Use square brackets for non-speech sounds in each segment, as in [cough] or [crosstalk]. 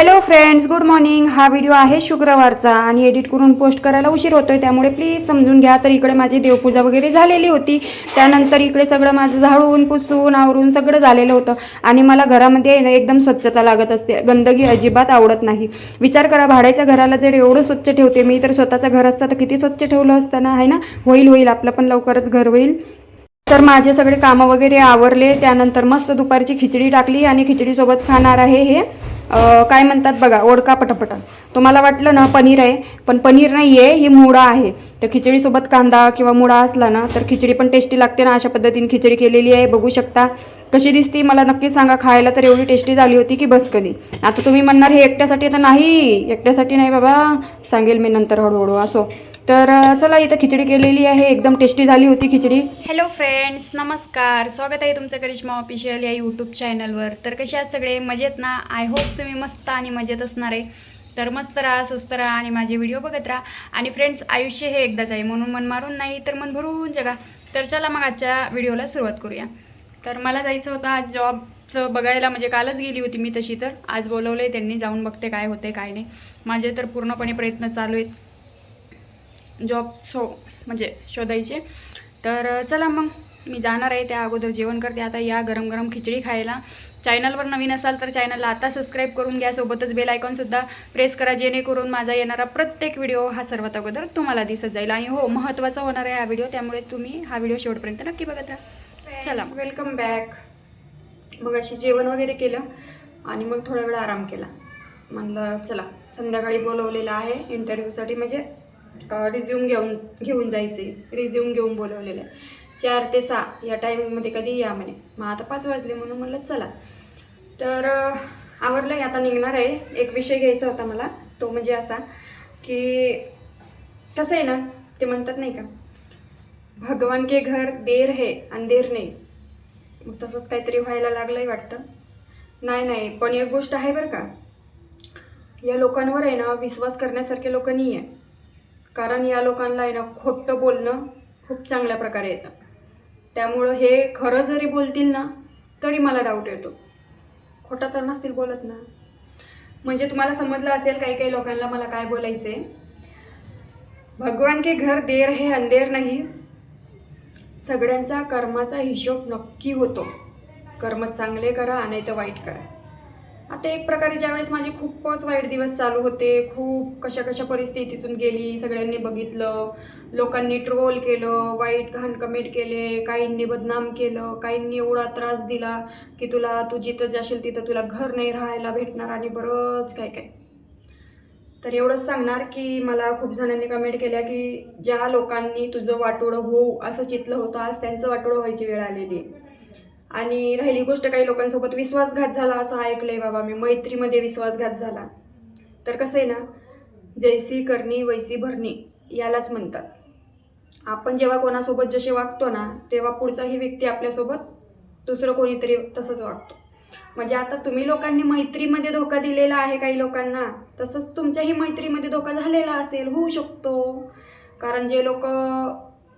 Hello friends good morning हा video आहे शुक्रवारचा आणि एडिट करून पोस्ट करायला उशीर होतोय त्यामुळे प्लीज समजून घ्या. तर इकडे माझी देवपूजा वगैरे झालेली होती. त्यानंतर इकडे सगळं माझं झाडून पुसून आवरून सगळं झालेलं होतं. आणि मला घरामध्ये आहे ना एकदम स्वच्छता लागत असते. गंदगी अजिबात आवडत नाही. विचार करा भाड्याच्या घराला जर एवढं स्वच्छ ठेवते मी तर स्वतःचं घर असतं तर किती स्वच्छ ठेवलं असतं ना? आहे ना? होईल होईल. आपलं पण लवकरच घर होईल. तर माझे सगळे कामं वगैरे आवरले. त्यानंतर मस्त दुपारची खिचडी टाकली आणि खिचडीसोबत खाणार आहे हे. काय म्हणतात बघा ओडका पटापटा तुम्हाला वाटलं ना पनीर आहे पण पनीर नाही आहे ही मुळा आहे. तर खिचडीसोबत कांदा किंवा मुळा असला ना तर खिचडी पण टेस्टी लागते ना अशा पद्धतीने खिचडी केलेली आहे बघू शकता. कशी दिसती मला नक्की सांगा खायला तर एवढी टेस्टी झाली होती की बस कधी. आता तुम्ही म्हणणार हे एकट्यासाठी तर नाही एकट्यासाठी नाही बाबा सांगेल मी नंतर हळूहळू असो. तर चला इथं खिचडी केलेली आहे. एकदम टेस्टी झाली होती खिचडी. हॅलो फ्रेंड्स नमस्कार. स्वागत आहे तुमचं करिश्मा ऑफिशियल या यूट्यूब चॅनलवर तर कसे आहात सगळे? मजेत ना? आय होप तुम्ही मस्त आणि मजेत असणार आहे. तर मस्त राहा सुस्त राहा आणि माझे व्हिडिओ बघत राहा. आणि फ्रेंड्स आयुष्य हे एकदाच आहे. म्हणून मन मारून नाही तर मन भरून जगा. तर चला मग आजच्या व्हिडिओला सुरुवात करूया. तर मला जायचं होतं आज जॉबचं बघायला. म्हणजे कालच गेली होती मी तशी तर आज बोलवलं आहे त्यांनी. जाऊन बघते काय होते काय नाही. माझे तर पूर्णपणे प्रयत्न चालू आहेत. जॉब सो म्हणजे शोधायचे. तर चला मग मी जाणार आहे त्या अगोदर जेवण करते. आता या गरम गरम खिचडी खायला. चॅनलवर नवीन असाल तर चॅनलला आता सबस्क्राईब करून घ्या. सोबतच बेल आयकॉनसुद्धा प्रेस करा जेणेकरून माझा येणारा प्रत्येक व्हिडिओ हा सर्वात अगोदर तुम्हाला दिसत जाईल. आणि हो महत्त्वाचा होणार आहे हा व्हिडिओ त्यामुळे तुम्ही हा व्हिडिओ शेवटपर्यंत नक्की बघत राहा. चला वेलकम बॅक मग अशी जेवण वगैरे केलं आणि मग थोडा वेळ आराम केला. म्हणलं चला संध्याकाळी बोलवलेलं आहे इंटरव्ह्यूसाठी म्हणजे रिझ्यूम घेऊन घेऊन जायचे. रिझ्यूम घेऊन बोलवलेलं. आहे चार ते सहा या टायमिंगमध्ये कधी या म्हणे. मग आता पाच वाजले म्हणून म्हणलं चला. तर आवडलं आहे. आता निघणार आहे. एक विषय घ्यायचा होता मला. तो म्हणजे असा की कसं आहे ना ते म्हणतात नाही का भगवान के घर देर है अंधेर नाही. मग तसंच काहीतरी व्हायला लागलंय वाटतं. नाही नाही. पण एक गोष्ट आहे बरं का या लोकांवर आहे ना विश्वास करण्यासारखे लोक नाही आहे कारण या लोकांना आहे ना खोटं बोलणं खूप चांगल्या प्रकारे येतं. त्यामुळं हे खरं जरी बोलतील ना तरी मला डाऊट येतो. खोटं तर नसतील बोलत ना. म्हणजे तुम्हाला समजलं असेल काही काही लोकांना मला काय बोलायचं आहे भगवान के घर देर हे अंधेर नाही. सगळ्यांचा कर्माचा हिशोब नक्की होतो. कर्म चांगले करा नाही तर वाईट करा. आता एक प्रकारे ज्यावेळेस माझे खूपच वाईट दिवस चालू होते खूप कशा कशा परिस्थितीतून गेली सगळ्यांनी बघितलं लोकांनी ट्रोल केलं वाईट घाण कमेंट केले काहींनी बदनाम केलं काहींनी एवढा त्रास दिला की तुला तू जिथं जाशील तिथं तुला घर नाही राहायला भेटणार आणि बरंच काय काय. तर एवढंच सांगणार की मला खूप जणांनी कमेंट केल्या की ज्या लोकांनी तुझं वाटोळं होऊ असं चितलं होतं आज त्यांचं वाटोळं व्हायची वेळ आलेली आहे. आणि राहिली गोष्ट काही लोकांसोबत विश्वासघात झाला असं ऐकलंय बाबा मी मैत्रीमध्ये विश्वासघात झाला. तर कसं आहे ना जैसी करणी वैसी भरणी यालाच म्हणतात. आपण जेव्हा कोणासोबत जसे वागतो ना तेव्हा पुढचाही व्यक्ती आपल्यासोबत दुसरं कोणीतरी तसंच वागतो. म्हणजे आता तुम्ही लोकांनी मैत्रीमध्ये धोका दिलेला आहे काही लोकांना तसंच तुमच्याही मैत्रीमध्ये धोका झालेला असेल होऊ शकतो. कारण जे लोक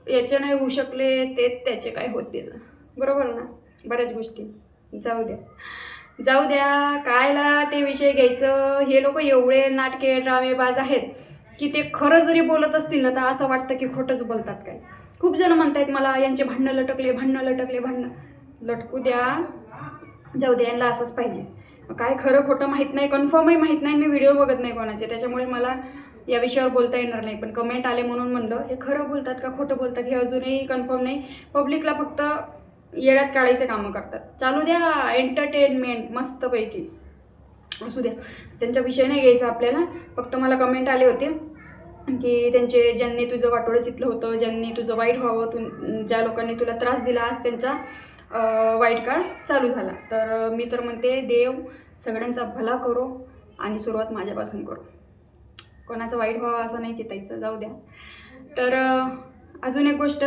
याचे नाही होऊ शकले ते त्याचे काय होतील. बरोबर ना? बऱ्याच गोष्टी. जाऊ द्या. जाऊ द्या कायला ते विषय घ्यायचं? हे लोक एवढे नाटके ड्रामेबाज आहेत की ते खरं जरी बोलत असतील ना तर असं वाटतं की खोटंच बोलतात काय? खूप जण म्हणतायत मला यांचे भांडणं लटकले भांडणं लटकले भांडणं. लटकू द्या. जाऊ द्या यांना असंच पाहिजे. काय खरं खोटं माहीत नाही कन्फर्मही माहीत नाही मी व्हिडिओ बघत नाही कोणाचे. त्याच्यामुळे मला या विषयावर बोलता येणार नाही. पण कमेंट आले म्हणून म्हणलं हे खरं बोलतात का खोटं बोलतात हे अजूनही कन्फर्म नाही. पब्लिकला फक्त येड्यात काढायचे कामं करतात. चालू द्या एंटरटेनमेंट मस्तपैकी. असू द्या. त्यांचा विषय नाही घ्यायचा आपल्याला. फक्त मला कमेंट आले होते की त्यांचे ज्यांनी तुझं वाटोळं चितलं होतं ज्यांनी तुझं वाईट व्हावं तू ज्या लोकांनी तुला त्रास दिला आज त्यांचा वाईट काळ चालू झाला. तर मी तर म्हणते देव सगळ्यांचा भला करो आणि सुरुवात माझ्यापासून करो. कोणाचं वाईट व्हावं असं नाही चितायचं. जाऊ द्या. तर अजून एक गोष्ट.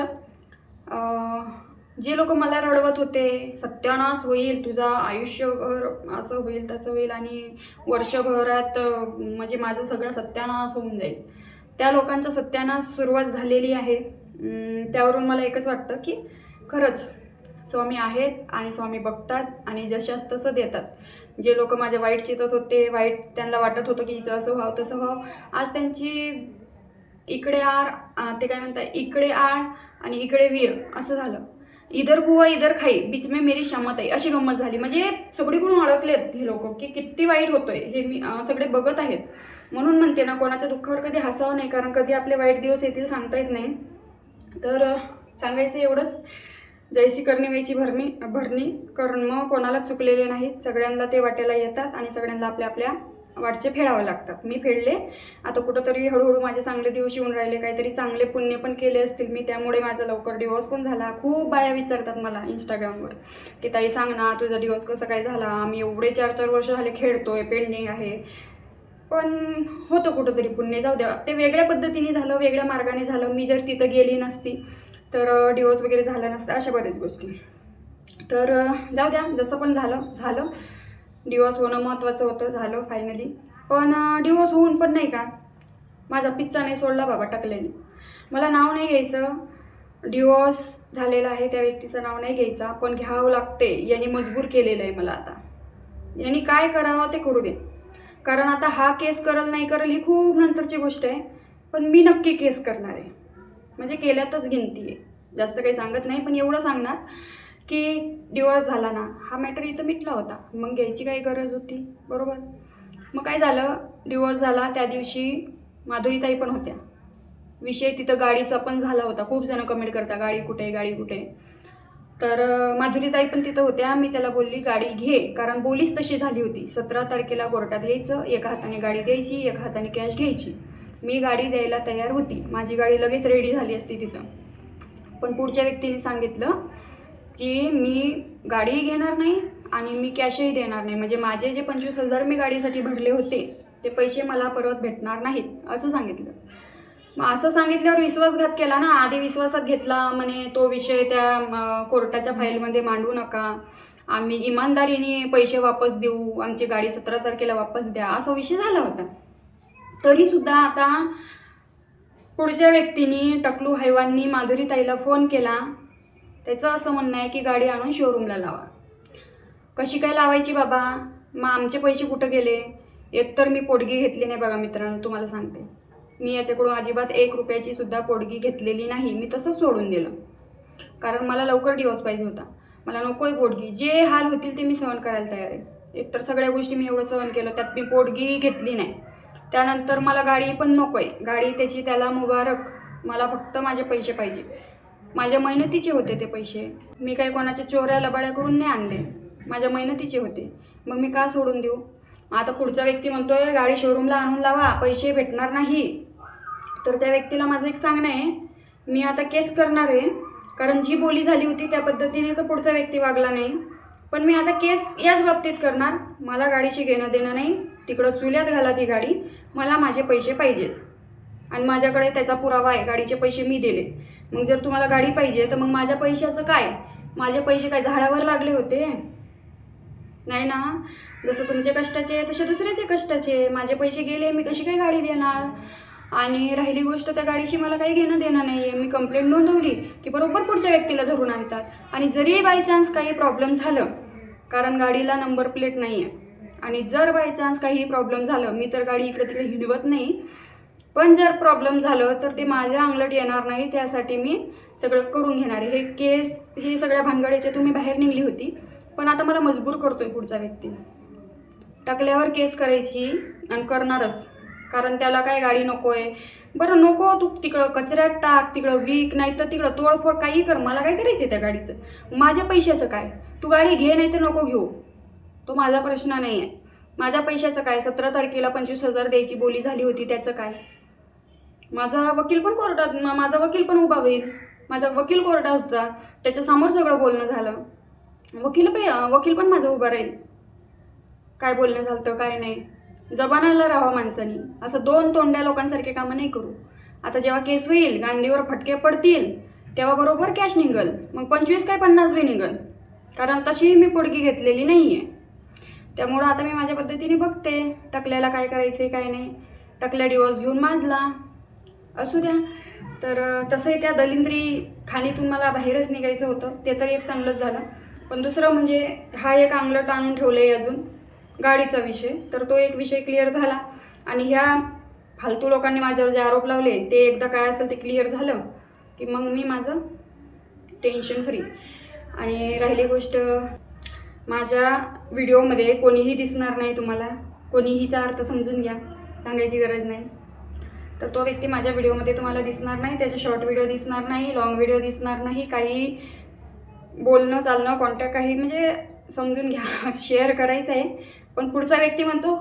जे लोक मला रडवत होते सत्यानाश होईल तुझा आयुष्यभर असं होईल तसं होईल आणि वर्षभरात म्हणजे माझं सगळं सत्यानाश होऊन जाईल. त्या लोकांचा सत्यानाश सुरुवात झालेली आहे. त्यावरून मला एकच वाटतं की खरंच स्वामी आहेत आणि स्वामी बघतात आणि जशास तसं देतात. जे लोक माझ्या वाईट चितत होते वाईट त्यांना वाटत होतं की हिचं असं व्हावं तसं व्हावं. आज त्यांची इकडे आर ते काय म्हणतात इकडे आळ आणि इकडे वीर असं झालं. इधर कुवा इधर खाई बीच में मेरी क्षमत आहे अशी गंमत झाली. म्हणजे सगळीकडून अडकलेत हे लोक की किती वाईट होतोय. हे मी सगळे बघत आहेत. म्हणून म्हणते ना कोणाच्या दुःखावर कधी हसावं नाही कारण कधी आपले वाईट दिवस येतील सांगता येत नाही. तर सांगायचं एवढंच. जैशी करणी वैशी भरणी भरणी. कर्म कोणाला चुकलेले नाहीत. सगळ्यांना ते वाटेला येतात आणि सगळ्यांना आपल्या आपल्या वाटचे फेडावं लागतात. मी फेडले. आता कुठंतरी हळूहळू माझे चांगले दिवस येऊन राहिले. काहीतरी चांगले पुण्य पण केले असतील. मी त्यामुळे माझा लवकर डिवोर्स पण झाला. खूप बाया विचारतात मला इंस्टाग्रामवर की ताई सांग ना तुझा डिवोर्स कसं काय झाला? आम्ही एवढे चार चार वर्ष झाले खेळतोय पेंडिंग आहे. पण होतं कुठंतरी पुण्य. जाऊ द्या. ते वेगळ्या पद्धतीने झालं वेगळ्या मार्गाने झालं. मी जर तिथं गेली नसती तर डिवोर्स वगैरे झाला नसतं अशा बऱ्याच गोष्टी. तर जाऊ द्या. जसं पण झालं झालं. डिवोर्स होणं महत्त्वाचं होतं झालं फायनली पण डिवोर्स होऊन पण नाही का? माझा पिच्चा नाही सोडला बाबा टाकल्याने. मला नाव नाही घ्यायचं. डिवोर्स झालेला आहे त्या व्यक्तीचं नाव नाही घ्यायचं. पण घ्यावं लागते. यांनी मजबूर केलेलं आहे मला आता. यांनी काय करावं ते करू दे. कारण आता हा केस करल नाही करल ही खूप नंतरची गोष्ट आहे. पण मी नक्की केस करणार आहे. म्हणजे केल्यातच गिनती आहे जास्त काही सांगत नाही पण एवढं सांगणार. की डिवोर्स झाला ना हा मॅटर इथं मिटला होता. मग घ्यायची काही गरज होती. बरोबर? मग काय झालं? डिवोर्स झाला त्या दिवशी माधुरीताई पण होत्या. विषय तिथं गाडीचा पण झाला होता. खूप जण कमेंट करता गाडी कुठे आहे, गाडी कुठे? आहे. तर माधुरीताई पण तिथं होत्या. मी त्याला बोलली गाडी घे. कारण बोलीच तशी झाली होती. सतरा तारखेला कोर्टात यायचं. एका हाताने गाडी द्यायची एका हाताने कॅश घ्यायची. मी गाडी द्यायला तयार होती. माझी गाडी लगेच रेडी झाली असती तिथं. पण पुढच्या व्यक्तीने सांगितलं की मी गाडीही घेणार नाही आणि मी कॅशही देणार नाही. म्हणजे माझे जे पंचवीस हजार मी गाडीसाठी भरले होते ते पैसे मला परत भेटणार नाहीत असं सांगितलं. मग असं सांगितल्यावर विश्वासघात केला ना आधी विश्वासात घेतला म्हणे तो विषय त्या कोर्टाच्या फाईलमध्ये मांडू नका. आम्ही इमानदारीने पैसे वापस देऊ आमची गाडी सतरा तारखेला वापस द्या असा विषय झाला होता. तरीसुद्धा आता पुढच्या व्यक्तीने टकलू हैवांनी माधुरीताईला फोन केला. त्याचं असं म्हणणं आहे की गाडी आणून शोरूमला लावा. कशी काय लावायची बाबा? मग आमचे पैसे कुठं गेले? एकतर मी पोटगी घेतली नाही बघा मित्रांनो तुम्हाला सांगते. मी याच्याकडून अजिबात एक रुपयाची सुद्धा पोटगी घेतलेली नाही. मी तसंच सोडून दिलं. कारण मला लवकर डिवोर्स पाहिजे होता. मला नको आहे पोटगी. जे हाल होतील ते मी सहन करायला तयार आहे. एकतर सगळ्या गोष्टी मी एवढं सहन केलं त्यात मी पोटगी घेतली नाही. त्यानंतर मला गाडी पण नको आहे गाडी त्याची त्याला मुबारक. मला फक्त माझे पैसे पाहिजे. माझ्या मेहनतीचे होते ते पैसे. मी काही कोणाच्या चोऱ्या लबाड्या करून नाही आणले. माझ्या मेहनतीचे होते. मग मी का सोडून देऊ? आता पुढचा व्यक्ती म्हणतोय गाडी शोरूमला आणून लावा पैसे भेटणार नाही. तर त्या व्यक्तीला माझं एक सांगणं आहे मी आता केस करणार आहे. कारण जी बोली झाली होती त्या पद्धतीने तर पुढचा व्यक्ती वागला नाही. पण मी आता केस याच बाबतीत करणार. मला गाडीशी घेणं देणं नाही. तिकडं चुल्यात घाला ती गाडी. मला माझे पैसे पाहिजेत. आणि माझ्याकडे त्याचा पुरावा आहे. गाडीचे पैसे मी दिले. मग जर तुम्हाला गाडी पाहिजे तर मग माझ्या पैशाचं काय? माझे पैसे काय झाडावर लागले होते? नाही ना? जसं तुमचे कष्टाचे तसे दुसऱ्याचे कष्टाचे माझे पैसे गेले मी कशी काय गाडी देणार? आणि राहिली गोष्ट त्या गाडीशी मला काही घेणं देणं नाही आहे मी कंप्लेंट नोंदवली की बरोबर पुढच्या व्यक्तीला धरून आणतात. आणि जरी बाय चान्स काही प्रॉब्लेम झालं कारण गाडीला नंबर प्लेट नाही आहे आणि जर बाय चान्स काही प्रॉब्लेम झालं मी तर गाडी इकडे तिकडे हिडवत नाही. पण जर प्रॉब्लेम झालं तर ते माझ्या अंगलट येणार नाही त्यासाठी मी सगळं करून घेणार आहे. हे केस हे सगळ्या भानगडीच्या तुम्ही बाहेर निघली होती पण आता मला मजबूर करतोय पुढचा व्यक्ती. टाकल्यावर केस करायची आणि करणारच कारण त्याला काय गाडी नको आहे बरं नको तू तिकडं कचऱ्यात टाक तिकडं विक नाही तर तिकडं तोडफोड काही कर. मला काय करायचं त्या गाडीचं? माझ्या पैशाचं काय? तू गाडी घे नाही तर नको घेऊ. तो माझा प्रश्न नाही आहे माझ्या पैशाचं काय? सतरा तारखेला पंचवीस हजार द्यायची बोली झाली होती त्याचं काय? माझा वकील पण कोर्टात माझा वकील पण उभा होईल. माझा वकील कोर्टात होता. त्याच्यासमोर सगळं बोलणं झालं. वकील पे वकील पण माझा उभा राहील. काय बोलणं झालं तर काय नाही. जबानाला राहावं माणसानी. असं दोन तोंड्या लोकांसारखे कामं नाही करू. आता जेव्हा केस होईल गांडीवर फटके पडतील तेव्हा बरोबर कॅश निघल. मग पंचवीस काय पन्नास बी निघल. कारण तशीही मी पोडगी घेतलेली नाही आहे त्यामुळं आता मी माझ्या पद्धतीने बघते टकल्याला काय करायचं आहे काय नाही. टकल्या डिवोर्स घेऊन माजला. असू द्या. तर तसंही त्या दलिंद्री खाणीतून मला बाहेरच निघायचं होतं. ते तर एक चांगलंच झालं. पण दुसरं म्हणजे हा एक अंगलट आणून ठेवलं आहे अजून गाडीचा विषय. तर तो एक विषय क्लिअर झाला. आणि ह्या फालतू लोकांनी माझ्यावर जे आरोप लावले ते एकदा काय असेल ते क्लिअर झालं की मग मी माझं टेन्शन फ्री आणि राहिली गोष्ट माझ्या व्हिडिओमध्ये कोणीही दिसणार नाही तुम्हाला. कोणीहीचा अर्थ समजून घ्या. सांगायची गरज नाही. तर तो व्यक्ती माझ्या व्हिडिओमध्ये तुम्हाला दिसणार नाही त्याचे शॉर्ट व्हिडिओ दिसणार नाही लॉंग व्हिडिओ दिसणार नाही काही बोलणं चालणं कॉन्टॅक्ट काही म्हणजे समजून घ्या [laughs] शेअर करायचं आहे. पण पुढचा व्यक्ती म्हणतो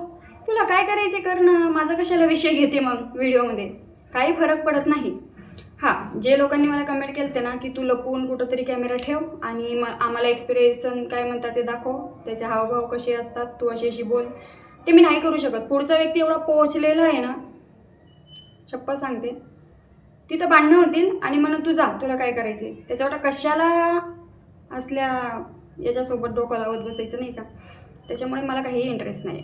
तुला काय करायचे कर ना माझा कशाला विषय घेते मग व्हिडिओमध्ये? काही फरक पडत नाही. हां जे लोकांनी मला कमेंट केलं ना की तू लपवून कुठंतरी कॅमेरा ठेव आणि म आम्हाला एक्सपिरियन्सन काय म्हणतात ते दाखव त्याचे हावभाव कसे असतात तू अशी अशी बोल. ते मी नाही करू शकत. पुढचा व्यक्ती एवढा पोहोचलेला आहे ना शप्पथ सांगते. तिथं भांडणं होतील आणि म्हणून तू जा तुला काय करायचे त्याच्यावर कशाला असल्या याच्यासोबत डोकं लावत बसायचं नाही का? त्याच्यामुळे मला काहीही इंटरेस्ट नाही.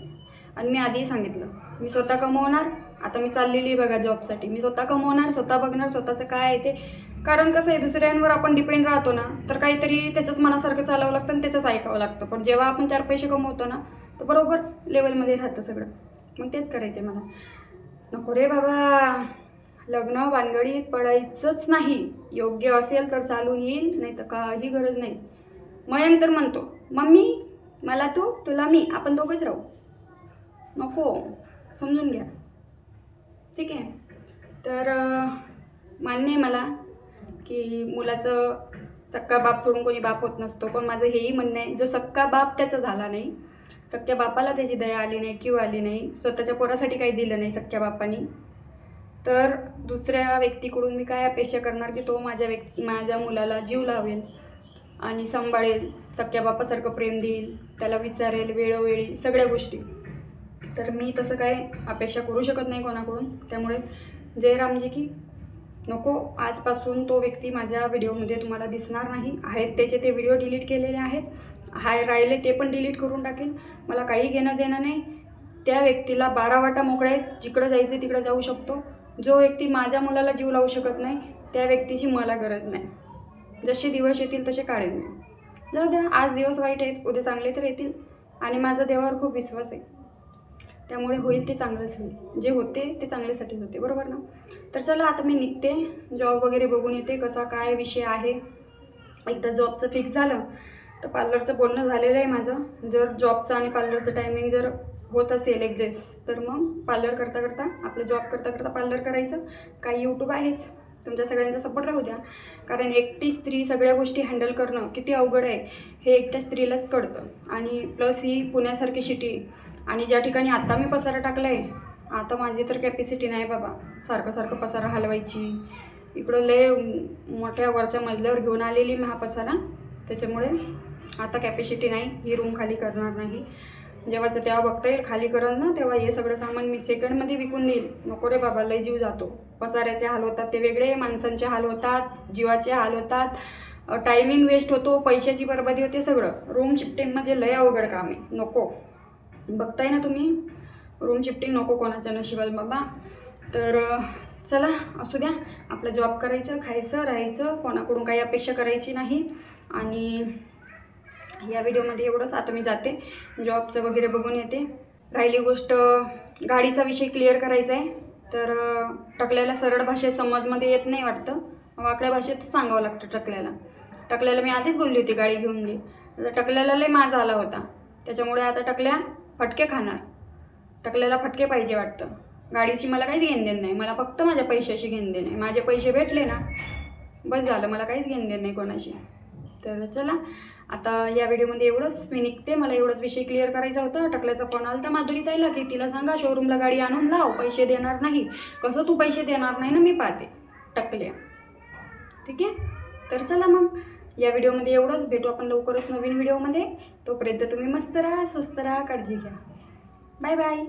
आणि मी आधीही सांगितलं मी स्वतः कमवणार आता मी चाललेली आहे बघा जॉबसाठी मी स्वतः कमवणार स्वतः बघणार स्वतःचं काय आहे ते. कारण कसं आहे दुसऱ्यांवर आपण डिपेंड राहतो ना तर काहीतरी त्याच्याच मनासारखं चालावं लागतं आणि त्याचंच ऐकावं लागतं. पण जेव्हा आपण चार पैसे कमवतो ना तर बरोबर लेवलमध्ये राहतं सगळं. मग तेच करायचं आहे मला. नको रे बाबा. लग्न वानगडीत पडायचंच नाही. योग्य असेल तर चालून येईल नाही तर काही गरज नाही. मयंक तर म्हणतो मम्मी मला तू तुला मी आपण दोघंच राहू. नको समजून घ्या. ठीक आहे. तर मान्य आहे मला की मुलाचं सक्का बाप सोडून कोणी बाप होत नसतो पण माझं हेही म्हणणं आहे जो सक्का बाप त्याचा झाला नाही सख्या बापाला त्याची दया आली नाही क्यू आली नाही स्वतःच्या पोरासाठी काही दिलं नाही सख्या बापानी. तर दुसऱ्या व्यक्तीकडून मी काय अपेक्षा करणार की तो माझ्या व्यक्ती माझ्या मुलाला जीव लावेल आणि सांभाळेल सख्या बापासारखं प्रेम देईल त्याला विचारेल वेळोवेळी सगळ्या गोष्टी. तर मी तसं काय अपेक्षा करू शकत नाही कोणाकडून. त्यामुळे जयरामजी की नको आजपासून तो व्यक्ती माझ्या व्हिडिओमध्ये तुम्हाला दिसणार नाही. आहेत त्याचे ते व्हिडिओ डिलीट केलेले आहेत. हाय राहिले ते पण डिलीट करून टाकेन. मला काही घेणं देणं नाही. त्या व्यक्तीला बारा वाटा मोकळ्या आहेत. जिकडं जायचं तिकडं जाऊ शकतो. जो व्यक्ती माझ्या मुलाला जीव लावू शकत नाही त्या व्यक्तीची मला गरज नाही. जसे दिवस येतील तसे काढेन मी जाऊ द्या आज दिवस वाईट आहेत उद्या चांगले तर येतील. आणि माझा देवावर खूप विश्वास आहे. त्यामुळे होईल ते चांगलंच होईल. जे होते ते चांगल्यासाठीच होते बरोबर ना? तर चला आता मी निघते. जॉब वगैरे बघून येते कसा काय विषय आहे. एकदा जॉबचं फिक्स झालं. तर पार्लरचं बोलणं झालेलं आहे माझं. जर जॉबचं आणि पार्लरचं टायमिंग जर होत असेल एक्झेस्ट तर मग पार्लर करता करता आपलं जॉब करता करता पार्लर करायचं. काही यूट्यूब आहेच. तुमच्या सगळ्यांचा सपोर्ट राहू द्या. कारण एकटी स्त्री सगळ्या गोष्टी हँडल करणं किती अवघड आहे. हे एकट्या स्त्रीलाच कळतं. आणि प्लस ही पुण्यासारखी सिटी आणि ज्या ठिकाणी आत्ता मी पसारा टाकला आहे आता माझी तर कॅपॅसिटी नाही बाबा. सारखं सारखं पसारा हलवायची. इकडं लय मोठ्या वरच्या मजल्यावर घेऊन आलेली मी हा पसारा. त्याच्यामुळे आता कॅपॅसिटी नाही ही रूम खाली करणार नाही. जेव्हाचं तेव्हा बघता येईल खाली करल ना तेव्हा हे सगळं सामान मी सेकंडमध्ये विकून देईल. नको रे बाबा लय जीव जातो. पसाऱ्याचे हाल होतात ते वेगळे माणसांचे हाल होतात जीवाचे हाल होतात. टायमिंग वेस्ट होतो पैशाची बरबादी होते सगळं. रूम शिफ्टिंग म्हणजे लय अवघड काम आहे. नको. बघताय ना तुम्ही? रूम शिफ्टिंग नको कोणाच्या नशिबाला बाबा. तर चला असू द्या. आपलं जॉब करायचं खायचं राहायचं. कोणाकडून काही अपेक्षा करायची नाही. आणि या व्हिडिओमध्ये एवढंच. आता मी जाते. जॉबचं वगैरे बघून येते. राहिली गोष्ट गाडीचा विषय क्लिअर करायचा आहे. तर टकल्याला सरळ भाषेत समजमध्ये येत नाही वाटतं. वाकड्या भाषेत सांगावं लागतं टकल्याला. टकल्याला मी आधीच बोलली होती गाडी घेऊन घे. तर टकल्याला लय माझा आला होता. त्याच्यामुळे आता टकल्या फटके खाणार. टकल्याला फटके पाहिजे वाटतं. गाडीची मला काहीच घेणं देणं नाही. मला फक्त माझ्या पैशाशी घेणं देणं आहे. माझे पैसे भेटले ना बस झालं. मला काहीच घेणं देणं नाही कोणाशी. तर चला आता या व्हिडिओमध्ये एवढंच. मी निघते. मला एवढंच विषय क्लिअर करायचा होता. टकल्याचा फोन आला तर माधुरी ताईला की तिला सांगा शोरूमला गाडी आणून लाव. पैसे देणार नाही. कसं तू पैसे देणार नाही ना मी पाहते. टकल्या ठीक आहे? तर चला मग. या व्हिडिओमध्ये एवढंच. भेटू आपण लवकरच नवीन व्हिडिओमध्ये. तोपर्यंत तुम्ही मस्त राहा स्वस्त राहा काळजी घ्या. Bye bye